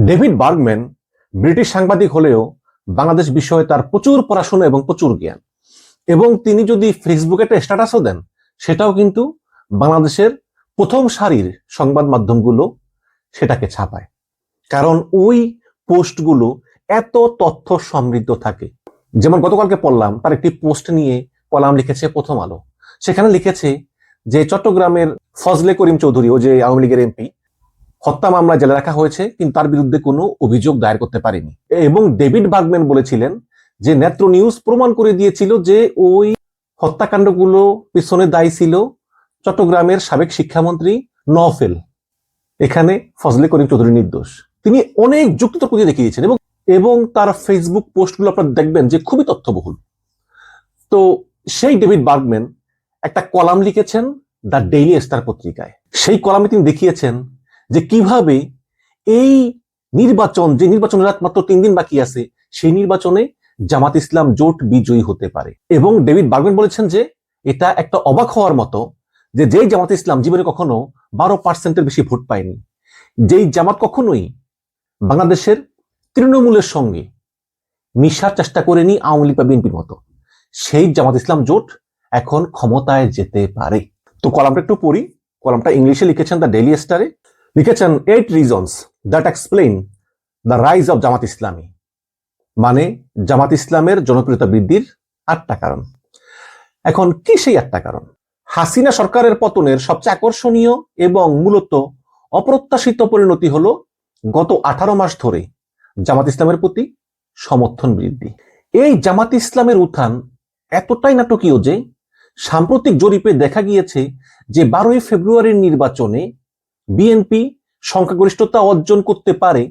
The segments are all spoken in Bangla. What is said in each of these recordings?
ডেভিড বার্গম্যান ব্রিটিশ সাংবাদিক হলেও বাংলাদেশ বিষয়ে তার প্রচুর পড়াশোনা এবং প্রচুর জ্ঞান। এবং তিনি যদি ফেসবুকে একটা স্ট্যাটাসও দেন, সেটাও কিন্তু বাংলাদেশের প্রথম সারির সংবাদ মাধ্যমগুলো সেটাকে ছাপায়। কারণ ওই পোস্টগুলো এত তথ্য সমৃদ্ধ থাকে। যেমন গতকালকে পড়লাম, তার একটি পোস্ট নিয়ে কলাম লিখেছে প্রথম আলো। সেখানে লিখেছে যে চট্টগ্রামের ফজলে করিম চৌধুরী ও যে আওয়ামী লীগের এমপি হত্যা মামলায় জেলে রাখা হয়েছে, কিন্তু তার বিরুদ্ধে কোনো অভিযোগ দায়ের করতে পারেনি। এবং ডেভিড বার্গম্যান বলেছিলেন যে, নেত্র নিউজ প্রমাণ করে দিয়েছিল যে, ওই হত্যাকাণ্ডগুলো পিছনে দায়ী ছিল চট্টগ্রামের সাবেক শিক্ষামন্ত্রী নফেল এখানে ফজলে করিম চৌধুরী নির্দোষ। তিনি অনেক যুক্তিতর্ক দিয়ে দেখিয়েছেন এবং এবং তার ফেসবুক পোস্টগুলো আপনারা দেখবেন যে, খুবই তথ্যবহুল। তো সেই ডেভিড বার্গম্যান একটা কলাম লিখেছেন দ্য ডেইলি স্টার পত্রিকায়। সেই কলামে তিনি দেখিয়েছেন যে কীভাবে এই নির্বাচন, যে নির্বাচনের রাত মাত্র তিন দিন বাকি আছে, সেই নির্বাচনে জামাত ইসলাম জোট বিজয়ী হতে পারে। এবং ডেভিড বার্গম্যান বলেছেন যে এটা একটা অবাক হওয়ার মতো যে যেই জামাত ইসলাম জীবনে কখনো বারো পার্সেন্টের বেশি ভোট পায়নি, যেই জামাত কখনোই বাংলাদেশের তৃণমূলের সঙ্গে মিশার চেষ্টা করেনি আওয়ামী লীগ বা বিএনপির মতো। সেই জামাত ইসলাম জোট এখন ক্ষমতায় যেতে পারে। তো কলামটা একটু পড়ি। কলামটা ইংলিশে লিখেছেন দ্য ডেইলি স্টারে। লিখেছেন eight reasons that explain the rise of Jamaat Islami. মানে জামাত ইসলামের জনপ্রিয়তা বৃদ্ধির আটটা কারণ। এখন কি সেই আটটা কারণ? হাসিনা সরকারের পতনের সবচেয়ে আকর্ষণীয় এবং মূলত অপ্রত্যাশিত পরিণতি হল গত আঠারো মাস ধরে জামাত ইসলামের প্রতি সমর্থন বৃদ্ধি। এই জামাত ইসলামের উত্থান এতটাই নাটকীয় যে সাম্প্রতিক জরিপে দেখা গিয়েছে যে বারোই ফেব্রুয়ারির নির্বাচনে বিএনপি সংখ্যাগরিষ্ঠতা অর্জন করতে পারে,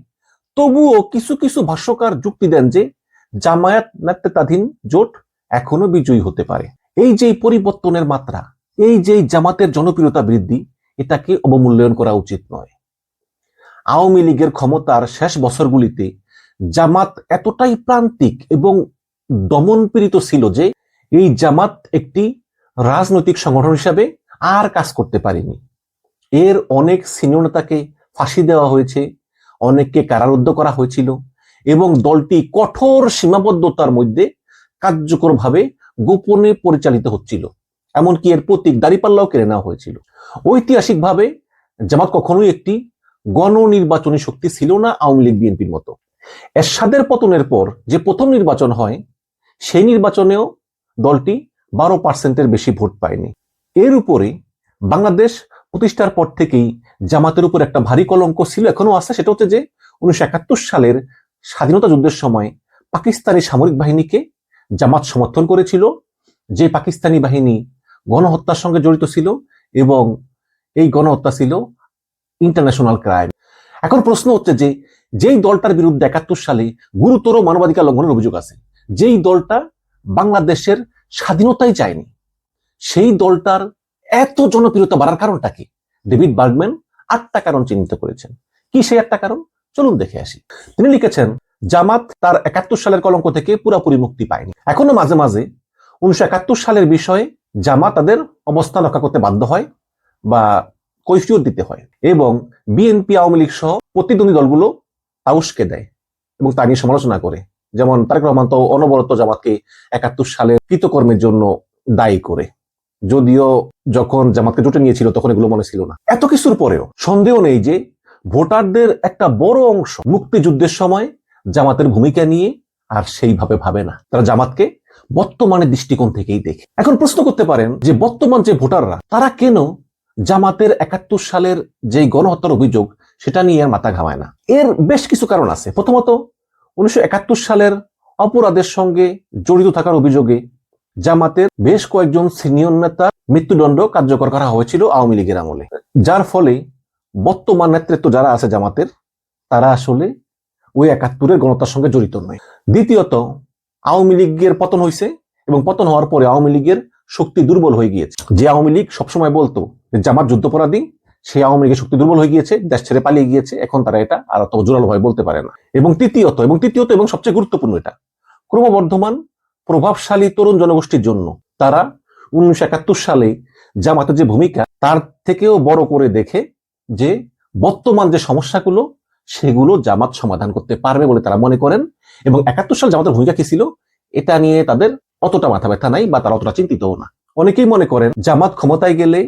তবুও কিছু কিছু ভাষ্যকার যুক্তি দেন যে জামায়াত নেতৃত্বাধীন জোট এখনও বিজয়ী হতে পারে। এই যে পরিবর্তনের মাত্রা, এই যে জামাতের জনপ্রিয়তা বৃদ্ধি, এটাকে অবমূল্যায়ন করা উচিত নয়। আওয়ামী লীগের ক্ষমতার শেষ বছরগুলিতে জামাত এতটাই প্রান্তিক এবং দমনপীড়িত ছিল যে এই জামাত একটি রাজনৈতিক সংগঠন হিসাবে আর কাজ করতে পারেনি। এর অনেক সিনিয়র নেতাকে ফাঁসি দেওয়া হয়েছে, অনেককে কারারুদ্ধ করা হয়েছিল এবং দলটি কঠোর সীমাবদ্ধতার মধ্যে কার্যকরভাবে গোপনে পরিচালিত হচ্ছিল। এমনকি এর প্রতীক দাঁড়িপাল্লাও কেড়ে নেওয়া হয়েছিল। ঐতিহাসিকভাবে জামাত কখনোই একটি গণনির্বাচনী শক্তি ছিল না আওয়ামী লীগ বিএনপির মতো। এরশাদের পতনের পর যে প্রথম নির্বাচন হয়, সেই নির্বাচনেও দলটি বারো পার্সেন্টের বেশি ভোট পায়নি। এর উপরে বাংলাদেশ প্রতিষ্ঠার পর থেকেই জামাতের উপর একটা ভারী কলঙ্ক ছিল এখনও আছে। সেটা হচ্ছে যে উনিশশো একাত্তর সালের স্বাধীনতা যুদ্ধের সময় পাকিস্তানি সামরিক বাহিনীকে জামাত সমর্থন করেছিল, যে পাকিস্তানি বাহিনী গণহত্যার সঙ্গে জড়িত ছিল এবং এই গণহত্যা ছিল ইন্টারন্যাশনাল ক্রাইম এখন প্রশ্ন হচ্ছে যে, যেই দলটার বিরুদ্ধে একাত্তর সালে গুরুতর মানবাধিকার লঙ্ঘনের অভিযোগ আছে, যেই দলটা বাংলাদেশের স্বাধীনতাই চায়নি, সেই দলটার এত জনপ্রিয়তা বাড়ার কারণটা কি? ডেভিড বার্গম্যান আটটা কারণ চিহ্নিত করেছেন। কি সেই আটটা কারণ? চলুন দেখে আসি। তিনি লিখেছেন, জামাত তার একাত্তর সালের কলঙ্ক থেকে পুরোপুরি মুক্তি পায়নি। এখনও মাঝে মাঝে উনিশশো একাত্তর সালের বিষয়ে জামাত তাদের অবস্থান রক্ষা করতে বাধ্য হয় বা কৈফিয়ত দিতে হয় এবং বিএনপি, আওয়ামী লীগ সহ প্রতিদ্বন্দ্বী দলগুলো তাউসকে দেয় এবং তা নিয়ে সমালোচনা করে। যেমন তারেক রহমান তো অনবরত জামাতকে একাত্তর সালের কৃতকর্মের জন্য দায়ী করে। যদিও যখন জামাতকে জোটে নিয়েছিল, তখন এগুলো মনে ছিল না। এত কিছুর পরেও সন্দেহ নেই যে ভোটারদের একটা বড় অংশ মুক্তিযুদ্ধের সময় জামাতের ভূমিকা নিয়ে আর সেইভাবে ভাবে না। তারা জামাতকে বর্তমানের দৃষ্টিকোণ থেকেই দেখে। এখন প্রশ্ন করতে পারেন যে বর্তমান যে ভোটাররা, তারা কেন জামাতের একাত্তর সালের যে গণহত্যার অভিযোগ, সেটা নিয়ে আর মাথা ঘামায় না? এর বেশ কিছু কারণ আছে। প্রথমত, উনিশশো একাত্তর সালের অপরাধের সঙ্গে জড়িত থাকার অভিযোগে জামাতের বেশ কয়েকজন সিনিয়র নেতা মৃত্যুদণ্ড কার্যকর করা হয়েছিল আওয়ামী লীগের আমলে। যার ফলে বর্তমান নেতৃত্ব যারা আছে জামাতের, তারা আসলে ওই একাত্তরের গণতার সঙ্গে জড়িত নয়। দ্বিতীয়ত, আওয়ামী লীগের পতন হয়েছে এবং পতন হওয়ার পরে আওয়ামী লীগের শক্তি দুর্বল হয়ে গিয়েছে। যে আওয়ামী লীগ সবসময় বলতো যে জামাত যুদ্ধপরাধী সেই আওয়ামী লীগের শক্তি দুর্বল হয়ে গিয়েছে, দেশ ছেড়ে পালিয়ে গিয়েছে, এখন তারা এটা আর অত জোরালো ভাবে বলতে পারে না। এবং তৃতীয়ত এবং তৃতীয়ত এবং সবচেয়ে গুরুত্বপূর্ণ এটা, ক্রমবর্ধমান প্রভাবশালী তরুণ জনগোষ্ঠীর জন্য। তারা উনিশশো একাত্তর সালে জামাতের যে ভূমিকা, তার থেকেও বড় করে দেখে যে বর্তমান যে সমস্যাগুলো, সেগুলো জামাত সমাধান করতে পারবে বলে তারা মনে করেন এবং একাত্তর সাল জামাতের ভূমিকা কি ছিল, এটা নিয়ে তাদের অতটা মাথা ব্যথা নাই বা তারা অতটা চিন্তিতও না। অনেকেই মনে করেন জামাত ক্ষমতায় গেলে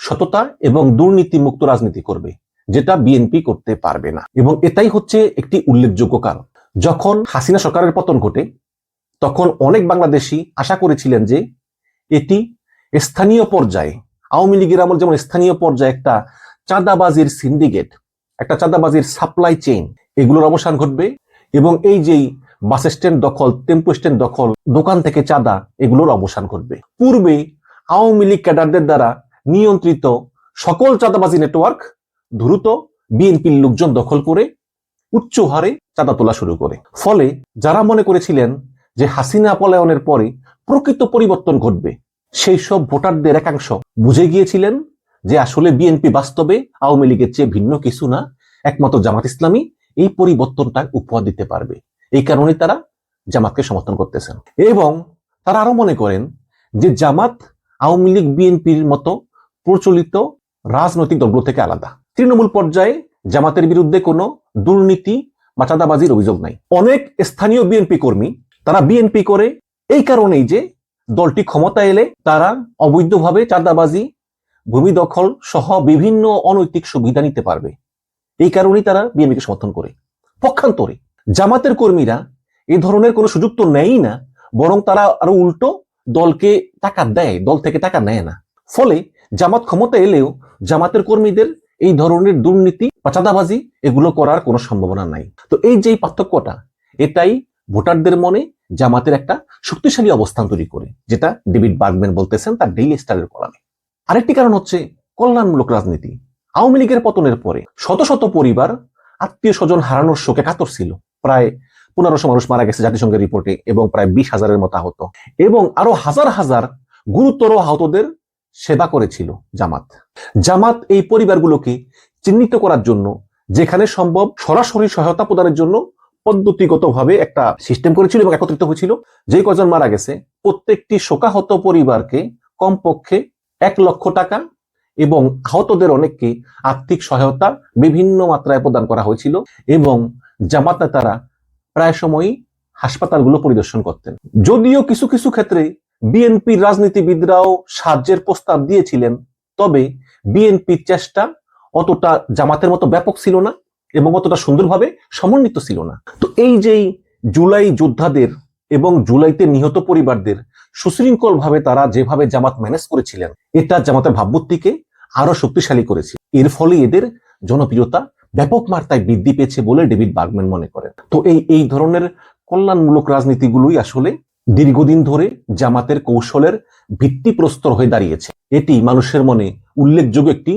সততা এবং দুর্নীতি মুক্ত রাজনীতি করবে, যেটা বিএনপি করতে পারবে না। এবং এটাই হচ্ছে একটি উল্লেখযোগ্য কারণ। যখন হাসিনা সরকারের পতন ঘটে তখন অনেক বাংলাদেশি আশা করেছিলেন যে এটি স্থানীয় পর্যায়ে, আওয়ামী লীগের আমল যেমন স্থানীয় পর্যায়ে একটা চাঁদাবাজির সিন্ডিকেট একটা চাঁদাবাজির সাপ্লাই চেইন এগুলোর অবসান ঘটবে এবং এই যেই বাস স্ট্যান্ড দখল টেম্পো স্ট্যান্ড দখল, দোকান থেকে চাঁদা, এগুলোর অবসান ঘটবে। পূর্বে আওয়ামী লীগ ক্যাডারদের দ্বারা নিয়ন্ত্রিত সকল চাঁদাবাজি নেটওয়ার্ক দ্রুত বিএনপির লোকজন দখল করে উচ্চ হারে চাঁদা তোলা শুরু করে। ফলে যারা মনে করেছিলেন যে হাসিনা পলায়নের পরে প্রকৃত পরিবর্তন ঘটবে। সেই সব ভোটারদের একাংশ বুঝে গিয়েছিলেন যে আসলে বিএনপি বাস্তবে আওয়ামী লীগের চেয়ে ভিন্ন কিছু না, একমাত্র জামাত ইসলামী এই পরিবর্তনটা উপহার দিতে পারবে। এই কারণে তারা জামাতকে সমর্থন করতেছেন। এবং তারা আরও মনে করেন যে জামাত আওয়ামী লীগ, বিএনপির মতো প্রচলিত রাজনৈতিক দলগুলো থেকে আলাদা। তৃণমূল পর্যায়ে জামাতের বিরুদ্ধে কোনো দুর্নীতি বা চাঁদাবাজির অভিযোগ নাই। অনেক স্থানীয় বিএনপি কর্মী তারা বিএনপি করে। এই কারণেই যে দলটি ক্ষমতা এলে তারা অবৈধভাবে চাঁদাবাজি, ভূমি দখল সহ বিভিন্ন অনৈতিক সুবিধা নিতে পারবে। এই কারণেই তারা বিএনপিকে সমর্থন করে। পক্ষান্তরে জামাতের কর্মীরা এই ধরনের কোনো সুযোগ তো নেয়ই না, বরং তারা আরও উল্টো দলকে টাকা দেয়, দল থেকে টাকা নেয় না। ফলে জামাত ক্ষমতা এলেও জামাতের কর্মীদের এই ধরনের দুর্নীতি বা চাঁদাবাজি এগুলো করার কোনো সম্ভাবনা নাই। তো এই যে পার্থক্যটা, এটাই ভোটারদের মনে জামাতের একটা শক্তিশালী অবস্থান তৈরি করে, যেটা ডেভিড বার্গম্যান বলতেছেন তার ডেইলি স্টারের কলামে। আরেকটি কারণ হচ্ছে কল্যাণমূলক রাজনীতি। আওয়ামী লীগের পতনের পরে শত শত পরিবার আত্মীয় স্বজন হারানোর শোকে কাতর ছিল। প্রায় পনেরোশো মানুষ মারা গেছে জাতিসংঘের রিপোর্টে এবং প্রায় বিশ হাজারের মতো আহত। এবং আরও হাজার হাজার গুরুতর আহতদের সেবা করেছিল জামাত। জামাত এই পরিবারগুলোকে চিহ্নিত করার জন্য, যেখানে সম্ভব সরাসরি সহায়তা প্রদানের জন্য পদ্ধতিগতভাবে একটা সিস্টেম করেছিল এবং একত্রিত হয়েছিল। যে কজন মারা গেছে, প্রত্যেকটি শোকাহত পরিবারকে কমপক্ষে এক লক্ষ টাকা এবং আহতদের অনেককে আর্থিক সহায়তা বিভিন্ন মাত্রায় প্রদান করা হয়েছিল এবং জামাত নেতারা প্রায় সময়ই হাসপাতালগুলো পরিদর্শন করতেন। যদিও কিছু কিছু ক্ষেত্রে বিএনপির রাজনীতিবিদরাও সাহায্যের প্রস্তাব দিয়েছিলেন, তবে বিএনপির চেষ্টা অতটা জামাতের মতো ব্যাপক ছিল না। এবং অতটা সুন্দরভাবে সমন্বিত ছিল না। তো এই যেই জুলাই যোদ্ধাদের এবং জুলাইতে নিহত পরিবারদের সুশৃঙ্খল ভাবে তারা যেভাবে জামাত ম্যানেজ করেছিলেন, এটা জামাতের ভাবমূর্তিকে আরও শক্তিশালী করেছে। এর ফলে এদের জনপ্রিয়তা ব্যাপক মাত্রায় বৃদ্ধি পেয়েছে বলে ডেভিড বার্গম্যান মনে করেন। তো এই এই ধরনের কল্যাণমূলক রাজনীতিগুলোই আসলে দীর্ঘদিন ধরে জামাতের কৌশলের ভিত্তিপ্রস্তর হয়ে দাঁড়িয়েছে। এটি মানুষের মনে উল্লেখযোগ্য একটি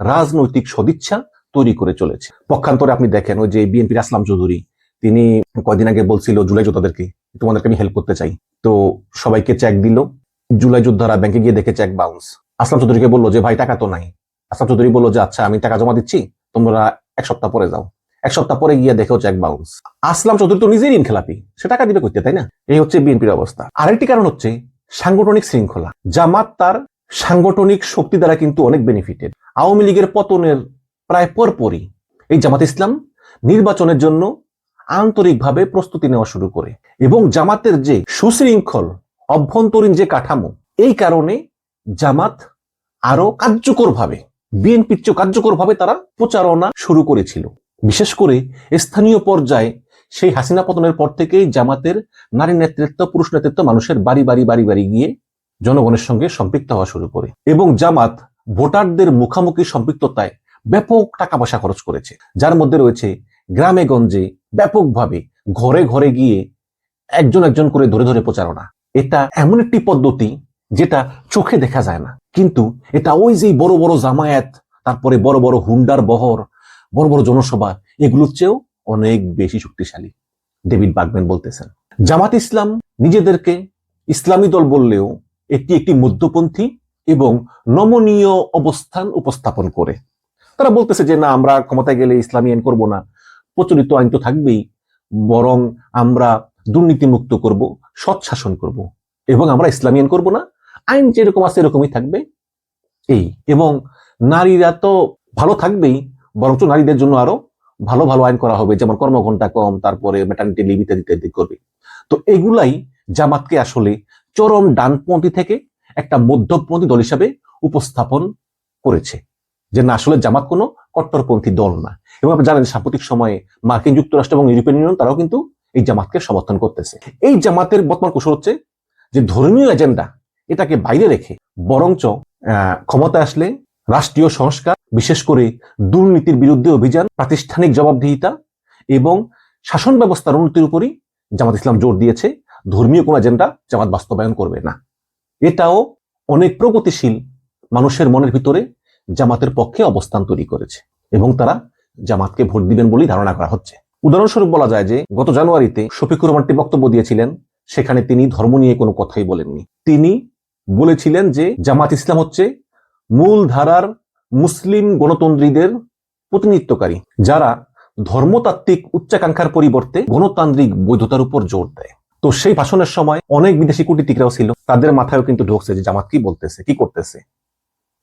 রাজনৈতিক সদিচ্ছা তৈরি করে চলেছে। পক্ষান্তরে আপনি দেখেন, ওই যে বিএনপির আসলাম চৌধুরী, তিনি কয়দিন আগে বলছিল, জুলাই যোদ্ধাদেরকে, তোমাদেরকে আমি হেল্প করতে চাই। তো সবাইকে চেক দিল। জুলাই যোদ্ধারা ব্যাংকে গিয়ে দেখে চেক বাউন্স আসলাম চৌধুরীকে বলল যে, ভাই, টাকা তো নাই। আসলাম চৌধুরী বলল যে আচ্ছা আমি টাকা জমা দিচ্ছি, তোমরা এক সপ্তাহ পরে যাও। এক সপ্তাহ পরে গিয়ে দেখেও চেক বাউন্স আসলাম চৌধুরী তো নিজেই ঋণ খেলাপি, সে টাকা দিবে করতে তাই না? এই হচ্ছে বিএনপির অবস্থা। আরেকটি কারণ হচ্ছে, সাংগঠনিক শৃঙ্খলা। জামাত তার সাংগঠনিক শক্তি দ্বারা কিন্তু অনেক বেনিফিটেড আওয়ামী লীগের পতনের প্রায় পরপরই এই জামাত ইসলাম নির্বাচনের জন্য আন্তরিকভাবে প্রস্তুতি নেওয়া শুরু করে এবং জামাতের যে সুশৃঙ্খল, অভ্যন্তরীণ যে কাঠামো, এই কারণে জামাত আরও কার্যকরভাবে, বিএনপির চেয়ে কার্যকরভাবে তারা প্রচারণা শুরু করেছিল। বিশেষ করে স্থানীয় পর্যায়ে সেই হাসিনা পতনের পর থেকেই জামাতের নারী নেতৃত্ব, পুরুষ নেতৃত্ব মানুষের বাড়ি বাড়ি বাড়ি বাড়ি গিয়ে জনগণের সঙ্গে সম্পৃক্ত হওয়া শুরু করে এবং জামাত ভোটারদের মুখামুখি সম্পৃক্ততায় ব্যাপক টাকা পয়সা খরচ করেছে। যার মধ্যে রয়েছে গ্রামে গঞ্জে ব্যাপকভাবে ঘরে ঘরে গিয়ে একজন একজন করে ধরে ধরে প্রচারণা। এটা এমন একটি পদ্ধতি যেটা চোখে দেখা যায় না। কিন্তু এটা ওই যে বড় বড় জামায়াত, তারপরে বড় বড় হুন্ডার বহর, বড় বড় জনসভা, এগুলোর চেয়েও অনেক বেশি শক্তিশালী। ডেভিড বাগম্যান বলতেছেন, জামাত ইসলাম নিজেদেরকে ইসলামী দল বললেও এটি একটি মধ্যপন্থী এবং নমনীয় অবস্থান উপস্থাপন করে। তারা বলতেছে যে, না, আমরা ক্ষমতায় গেলে ইসলামী আইন করব না। প্রচলিত আইন তো থাকবেই, বরং আমরা দুর্নীতিমুক্ত করব, সৎ শাসন করব, এবং আমরা ইসলামী আইন করব না। আইন যেরকম আছে, এরকমই থাকবে। এই, এবং নারীরা তো ভালো থাকবেই, বরঞ্চ নারীদের জন্য আরও ভালো ভালো আইন করা হবে, যেমন কর্মঘণ্টা কম, তারপরে ম্যাটার্নিটি লিভ ইত্যাদি ইত্যাদি করবে। তো এগুলাই জামাতকে আসলে চরম ডানপন্থী থেকে একটা মধ্যপন্থী দল হিসাবে উপস্থাপন করেছে। যে না আসলে জামাত কোনো কট্টরপন্থী দল না। এবং আপনি জানেন সাম্প্রতিক সময়ে মার্কিন যুক্তরাষ্ট্র এবং ইউরোপিয়ান ইউনিয়ন তারাও কিন্তু এই জামাতকে সমর্থন করতেছে। এই জামাতের বর্তমান কৌশল হচ্ছে যে ধর্মীয় এজেন্ডা এটাকে বাইরে রেখে বরঞ্চ আহ, ক্ষমতায় আসলে রাষ্ট্রীয় সংস্কার বিশেষ করে দুর্নীতির বিরুদ্ধে অভিযান প্রাতিষ্ঠানিক জবাবদিহিতা এবং শাসন ব্যবস্থার উন্নতির উপরই জামাত ইসলাম জোর দিয়েছে। ধর্মীয় কোন এজেন্ডা জামাত বাস্তবায়ন করবে না। এটাও অনেক প্রগতিশীল মানুষের মনের ভিতরে জামাতের পক্ষে অবস্থান তৈরি করেছে এবং তারা জামাতকে ভোট দিবেন বলেই ধারণা করা হচ্ছে। উদাহরণস্বরূপ বলা যায় যে, গত জানুয়ারিতে শফিকুর রহমানটি বক্তব্য দিয়েছিলেন, সেখানে তিনি ধর্ম নিয়ে কোনো কথাই বলেননি। তিনি বলেছিলেন যে, জামাত ইসলাম হচ্ছে মূল ধারার মুসলিম গণতন্ত্রীদের প্রতিনিধিত্বকারী, যারা ধর্মতাত্ত্বিক উচ্চাকাঙ্ক্ষার পরিবর্তে গণতান্ত্রিক বৈধতার উপর জোর দেয়। তো সেই ভাষণের সময় অনেক বিদেশি কূটনীতিকরাও ছিল, তাদের মাথায়ও কিন্তু ঢুকছে যে জামাত কি বলতেছে, কি করতেছে।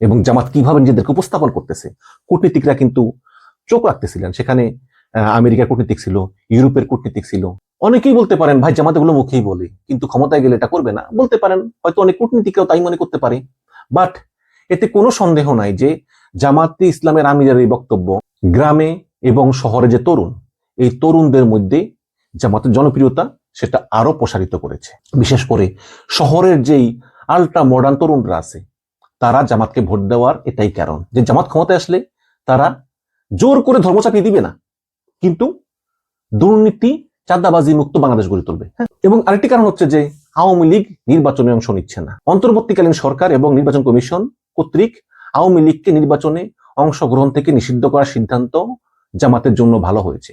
এবং জামাত কীভাবে নিজেদেরকে উপস্থাপন করতেছে? কূটনীতিকরা কিন্তু চোখ রাখতেছিলেন। সেখানে আমেরিকার কূটনীতিক ছিল, ইউরোপের কূটনীতিক ছিল। অনেকেই বলতে পারেন, ভাই, জামাত এগুলো মুখেই বলে, কিন্তু ক্ষমতায় গেলে এটা করবে না। বলতে পারেন, হয়তো অনেক কূটনীতিকরাও তাই মনে করতে পারে। বাট এতে কোনো সন্দেহ নাই যে জামাতে ইসলামের আমিরের এই বক্তব্য গ্রামে এবং শহরে যে তরুণ, এই তরুণদের মধ্যে জামাতের জনপ্রিয়তা সেটা আরও প্রসারিত করেছে। বিশেষ করে শহরের যেই আল্ট্রা মডার্ন তরুণরা আছে তারা জামাতকে ভোট দেওয়ার এটাই কারণ। যে জামাত ক্ষমতায় আসলে তারা জোর করে ধর্ম চাপিয়ে দিবে না। কিন্তু দুর্নীতি, চাঁদাবাজি মুক্ত বাংলাদেশ গড়ে তুলবে। হ্যাঁ? এবং আরেকটি কারণ হচ্ছে যে আওয়ামী লীগ নির্বাচনে অংশ নিচ্ছে না। অন্তর্বর্তীকালীন সরকার এবং নির্বাচন কমিশন কর্তৃক আওয়ামী লীগকে নির্বাচনে অংশগ্রহণ থেকে নিষিদ্ধ করার সিদ্ধান্ত জামাতের জন্য ভালো হয়েছে।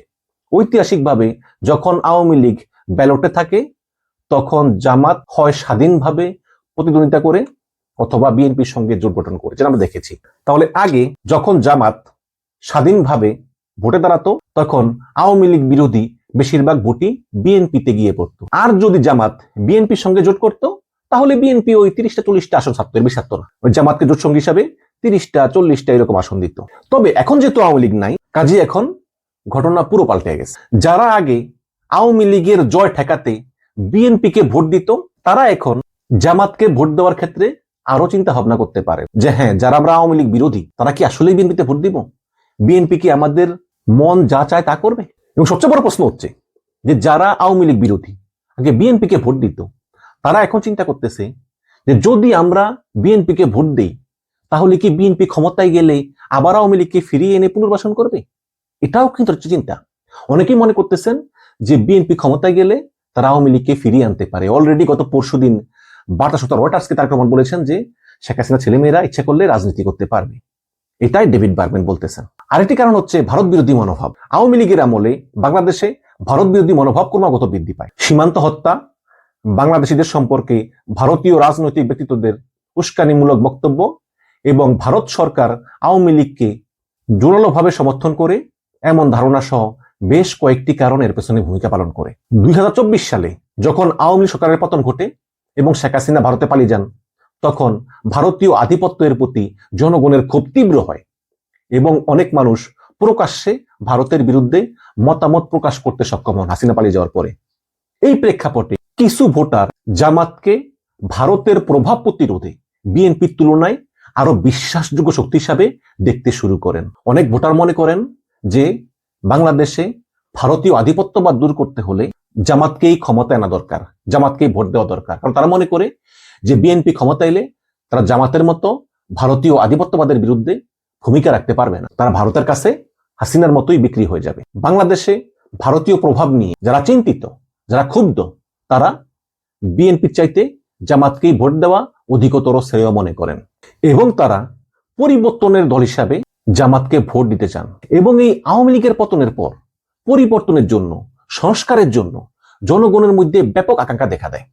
ঐতিহাসিকভাবে যখন আওয়ামী লীগ ব্যালটে থাকে, তখন জামাত হয় স্বাধীনভাবে প্রতিদ্বন্দ্বিতা করে অথবা বিএনপির সঙ্গে জোট গঠন করে যেটা আমরা দেখেছি। তাহলে আগে যখন জামাত স্বাধীনভাবে ভোটে দাঁড়াতো, তখন আওয়ামী লীগ বিরোধী বেশিরভাগ ভোটই বিএনপিতে গিয়ে পড়তো। আর যদি জামাত বিএনপির সঙ্গে জোট করতো, তাহলে বিএনপি ওই তিরিশটা, চল্লিশটা আসন ছাড়তো, এর বেশি ছাড়তো না। জামাতকে জোট সঙ্গী হিসাবে তিরিশটা, চল্লিশটা এরকম আসন দিত। তবে এখন যেহেতু আওয়ামী লীগ নাই কাজে এখন ঘটনা পুরো পাল্টে গেছে। যারা আগে আওয়ামী লীগের জয় ঠেকাতে বিএনপিকে ভোট দিত, তারা এখন জামাতকে ভোট দেওয়ার ক্ষেত্রে আরও চিন্তা ভাবনা করতে পারে যে হ্যাঁ যারা আমরা আওয়ামী লীগ বিরোধী, তারা কি আসলেই বিএনপিতে ভোট দিব? বিএনপি কি আমাদের মন যা চায় তা করবে? এবং সবচেয়ে বড় প্রশ্ন হচ্ছে যে যারা আওয়ামী লীগ বিরোধী, আগে বিএনপিকে ভোট দিত, তারা এখন চিন্তা করতেছে যে যদি আমরা বিএনপিকে ভোট দেই, তাহলে কি বিএনপি ক্ষমতায় গেলে আবার আওয়ামী লীগকে ফিরিয়ে এনে পুনর্বাসন করবে? এটাও কিন্তু হচ্ছে চিন্তা। অনেকেই মনে করতেছেন যে বিএনপি ক্ষমতায় গেলে তারা আওয়ামী লীগকে ফিরিয়ে আনতে পারে। অলরেডি গত পরশুদিন বার্তা সত্তা রয়টার্সকে তার প্রমাণ বলেছেন যে, শেখ হাসিনা ছেলেমেয়েরা ইচ্ছা করলে রাজনীতি করতে পারবে। এটাই ডেভিড বার্গম্যান বলতেছেন। আরেকটি কারণ হচ্ছে ভারত বিরোধী মনোভাব। আওয়ামী লীগের আমলে বাংলাদেশে ভারত বিরোধী মনোভাব ক্রমাগত বৃদ্ধি পায়। সীমান্ত হত্যা, বাংলাদেশিদের সম্পর্কে ভারতীয় রাজনৈতিক ব্যক্তিত্বদের উস্কানিমূলক বক্তব্য এবং ভারত সরকার আওয়ামী লীগকে জোরালোভাবে সমর্থন করে এমন ধারণা সহ বেশ কয়েকটি কারণ এর পেছনে ভূমিকা পালন করে। দুই হাজার চব্বিশ সালে যখন আওয়ামী সরকারের পতন ঘটে এবং শেখ হাসিনা ভারতে পালিয়ে যান, তখন ভারতীয় আধিপত্যের প্রতি জনগণের খুব তীব্র হয় এবং অনেক মানুষ প্রকাশ্যে ভারতের বিরুদ্ধে মতামত প্রকাশ করতে সক্ষম হন হাসিনা পালিয়ে যাওয়ার পরে। এই প্রেক্ষাপটে কিছু ভোটার জামাতকে ভারতের প্রভাব প্রতিরোধে বিএনপির তুলনায় আরও বিশ্বাসযোগ্য শক্তি হিসাবে দেখতে শুরু করেন। অনেক ভোটার মনে করেন যে বাংলাদেশে ভারতীয় আধিপত্যবাদ দূর করতে হলে জামাতকেই ক্ষমতা আনা দরকার, জামাতকেই ভোট দেওয়া দরকার। কারণ তারা মনে করে যে বিএনপি ক্ষমতা এলে তারা জামাতের মতো ভারতীয় আধিপত্যবাদের বিরুদ্ধে ভূমিকা রাখতে পারবে না। তারা ভারতের কাছে হাসিনার মতোই বিক্রি হয়ে যাবে। বাংলাদেশে ভারতীয় প্রভাব নিয়ে যারা চিন্তিত, যারা ক্ষুব্ধ, তারা বিএনপির চাইতে জামাতকেই ভোট দেওয়া অধিকতর শ্রেয় মনে করেন। এবং তারা পরিবর্তনের দল হিসাবে জামাতকে ভোট দিতে চান। এবং এই আওয়ামী লীগের পতনের পর পরিবর্তনের জন্য সংস্কারের জন্য জনগণের মধ্যে ব্যাপক আকাঙ্ক্ষা দেখা দেয়।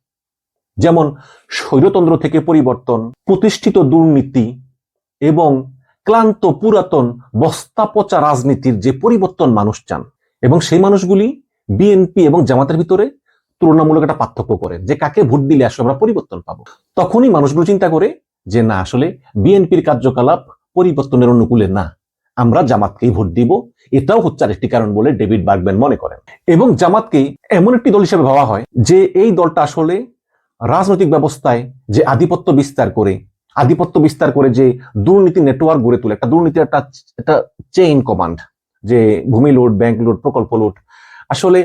যেমন স্বৈরতন্ত্র থেকে পরিবর্তন, প্রতিষ্ঠিত দুর্নীতি এবং ক্লান্ত পুরাতন বস্তা পচা রাজনীতির যে পরিবর্তন মানুষ চান এবং সেই মানুষগুলি বিএনপি এবং জামাতের ভিতরে তুলনামূলক একটা পার্থক্য করেন যে কাকে ভোট দিলে আসলে আমরা পরিবর্তন পাবো। তখনই মানুষগুলো চিন্তা করে যে না, আসলে বিএনপির কার্যকলাপ পরিবর্তনের অনুকূলে না। আমরা জামাতকেই ভোট দিব। এটাও হচ্ছে আরেকটি কারণ বলে ডেভিড বার্গম্যান মনে করেন। এবং জামাতকে এমন একটি দল হিসেবে ভাবা হয় যে এই দলটা আসলে রাজনৈতিক ব্যবস্থায় যে আধিপত্য বিস্তার করে, আধিপত্য বিস্তার করে যে দুর্নীতি নেটওয়ার্ক গড়ে তোলে, একটা দুর্নীতির একটা একটা চেইন কমান্ড যে ভূমি লুট ব্যাংক লুট প্রকল্প লুট আসলে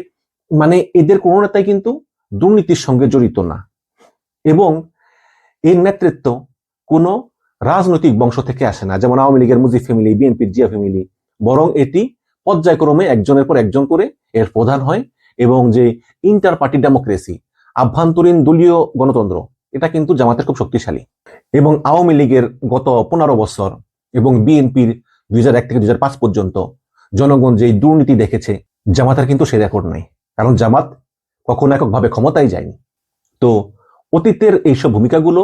মানে এদের কোনো নেতাই কিন্তু দুর্নীতির সঙ্গে জড়িত না। এবং এর নেতৃত্ব কোনো রাজনৈতিক বংশ থেকে আসে না, যেমন আওয়ামী লীগের মুজিব ফ্যামিলি, বিএনপির জিয়া ফ্যামিলি। বরং এটি পর্যায়ক্রমে একজনের পর একজন করে এর প্রধান হয় এবং যে ইন্টার পার্টি ডেমোক্রেসি, আভ্যন্তরীণ দলীয় গণতন্ত্র, এটা কিন্তু জামাতের খুব শক্তিশালী। এবং আওয়ামী লীগের গত পনেরো বছর এবং বিএনপির দুই হাজার এক থেকে দুই হাজার পাঁচ পর্যন্ত জনগণ যে দুর্নীতি দেখেছে, জামাতের কিন্তু সে রেকর্ড নাই। কারণ জামাত কখনো এককভাবে ক্ষমতায় যায়নি। তো অতীতের এইসব ভূমিকাগুলো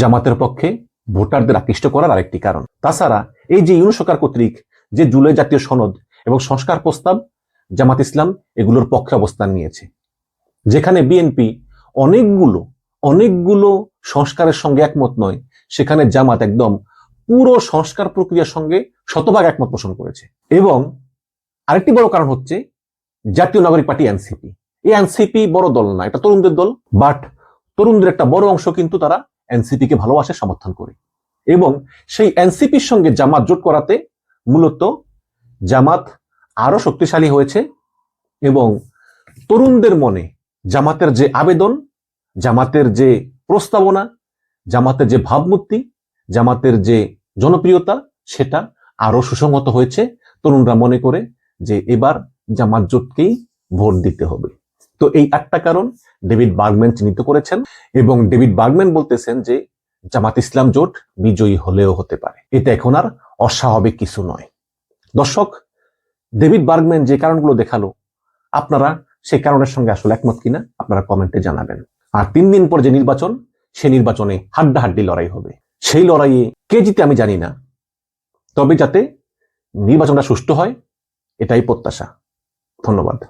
জামাতের পক্ষে ভোটারদের আকৃষ্ট করার আরেকটি কারণ। তাছাড়া এই যে ইউনু সরকার কর্তৃক যে জুলাই জাতীয় সনদ এবং সংস্কার প্রস্তাব জামাত ইসলাম এগুলোর পক্ষে অবস্থান নিয়েছে, যেখানে বিএনপি অনেকগুলো অনেকগুলো সংস্কারের সঙ্গে একমত নয়, সেখানে জামাত একদম পুরো সংস্কার প্রক্রিয়ার সঙ্গে শতভাগ একমত পোষণ করেছে। এবং আরেকটি বড় কারণ হচ্ছে জাতীয় নাগরিক পার্টি এনসিপি। এই এনসিপি বড় দল না, এটা তরুণদের দল, বাট তরুণদের একটা বড় অংশ কিন্তু তারা এনসিপি কে ভালোবাসে সমর্থন করে। এবং সেই এনসিপির সঙ্গে জামাত জোট করাতে মূলত জামাত আরও শক্তিশালী হয়েছে এবং তরুণদের মনে জামাতের যে আবেদন, জামাতের যে প্রস্তাবনা, জামাতের যে ভাবমূর্তি, জামাতের যে জনপ্রিয়তা, সেটা আরও সুসংহত হয়েছে। তরুণরা মনে করে যে এবার জামাত জোটকেই ভোট দিতে হবে। তো এই একটা কারণ, ডেভিড বার্গম্যান চিহ্নিত করেছেন এবং ডেভিড বার্গম্যান বলতেছেন যে জামাত ইসলাম জোট বিজয়ী হলেও হতে পারে। এটা এখন আর অস্বাভাবিক কিছু নয়। দর্শক, ডেভিড বার্গম্যান যে কারণগুলো দেখাল, আপনারা সেই কারণের সঙ্গে আসলে একমত কিনা, আপনারা কমেন্টে জানাবেন। আর তিন দিন পর যে নির্বাচন, সে নির্বাচনে হাড্ডাহাড্ডি লড়াই হবে। সেই লড়াইয়ে কে জিতে আমি জানি না। তবে যাতে নির্বাচনটা সুষ্ঠু হয়, এটাই প্রত্যাশা। ধন্যবাদ।